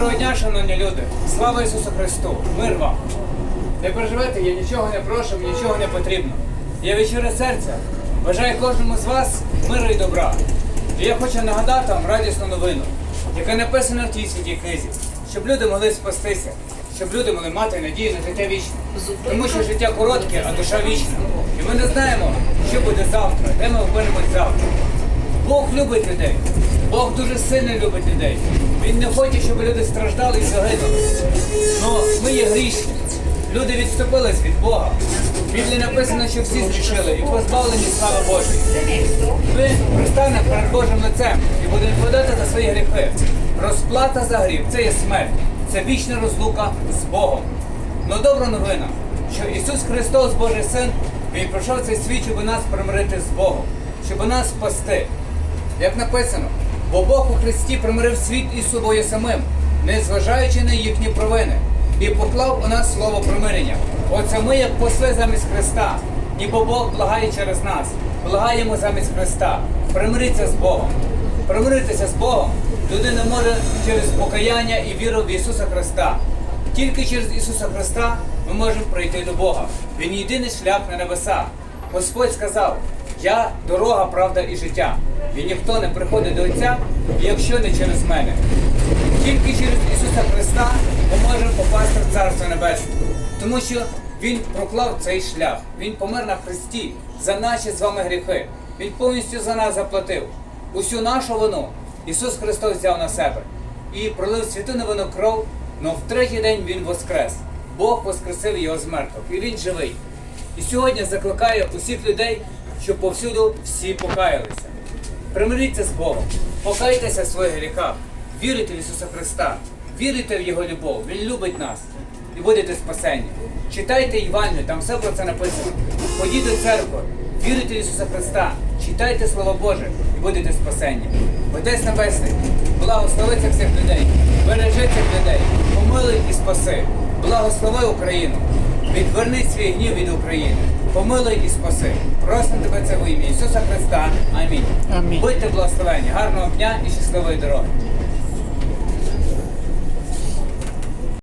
Доброго дня, шановні люди! Слава Ісусу Христу! Мир вам! Не переживайте, я нічого не прошу, нічого не потрібно. Я від щире серця бажаю кожному з вас миру і добра. І я хочу нагадати вам радісну новину, яка написана в тій святій книзі, щоб люди могли спастися, щоб люди могли мати надію на життя вічне. Тому що життя коротке, а душа вічна. І ми не знаємо, що буде завтра, де ми опинимось завтра. Бог любить людей. Бог дуже сильно любить людей. Він не хоче, щоб люди страждали і загинули. Ну, ми є грішні. Люди відступились від Бога. В Біблії написано, що всі зрішили і позбавлені слави Божої. Ми пристанемо перед Божим лицем і будемо подати за свої гріхи. Розплата за гріх це є смерть, це вічна розлука з Богом. Ну добра новина, що Ісус Христос, Божий Син, Він пройшов цей світ, щоб нас примирити з Богом, щоб нас спасти. Як написано, бо Бог у Христі примирив світ із собою самим, не зважаючи на їхні провини, і поклав у нас слово примирення. Оце ми, як посли замість Христа, ніби Бог благає через нас, благаємо замість Христа. Примириться з Богом. Примиритися з Богом людина може через покаяння і віру в Ісуса Христа. Тільки через Ісуса Христа ми можемо прийти до Бога. Він єдиний шлях на небеса. Господь сказав: Я дорога, правда і життя. І ніхто не приходить до Отця, якщо не через мене. Тільки через Ісуса Христа ми можемо попасти в Царство Небесне. Тому що Він проклав цей шлях. Він помер на Христі за наші з вами гріхи. Він повністю за нас заплатив. Усю нашу вину Ісус Христос взяв на себе і пролив святу невину кров, але в третій день Він воскрес. Бог воскресив його з мертвих, і він живий. І сьогодні закликаю усіх людей, щоб повсюду всі покаялися. Примиріться з Богом, покайтеся в своїх гріхах, вірите в Ісуса Христа, вірите в Його любов, Він любить нас і будете спасені. Читайте Євангелію, там все про це написано. Ходіть до церкви, вірите в Ісуса Христа, читайте Слово Боже і будете спасені. Отець Небесний, благослови цих всіх людей, бережи цих людей, помилуй і спаси, благослови Україну. Відверни свій гнів від України. Помилуй і спаси. Просимо тебе це в ім'я Ісуса Христа. Амінь. Амінь. Будьте благословені. Гарного дня і щасливої дороги.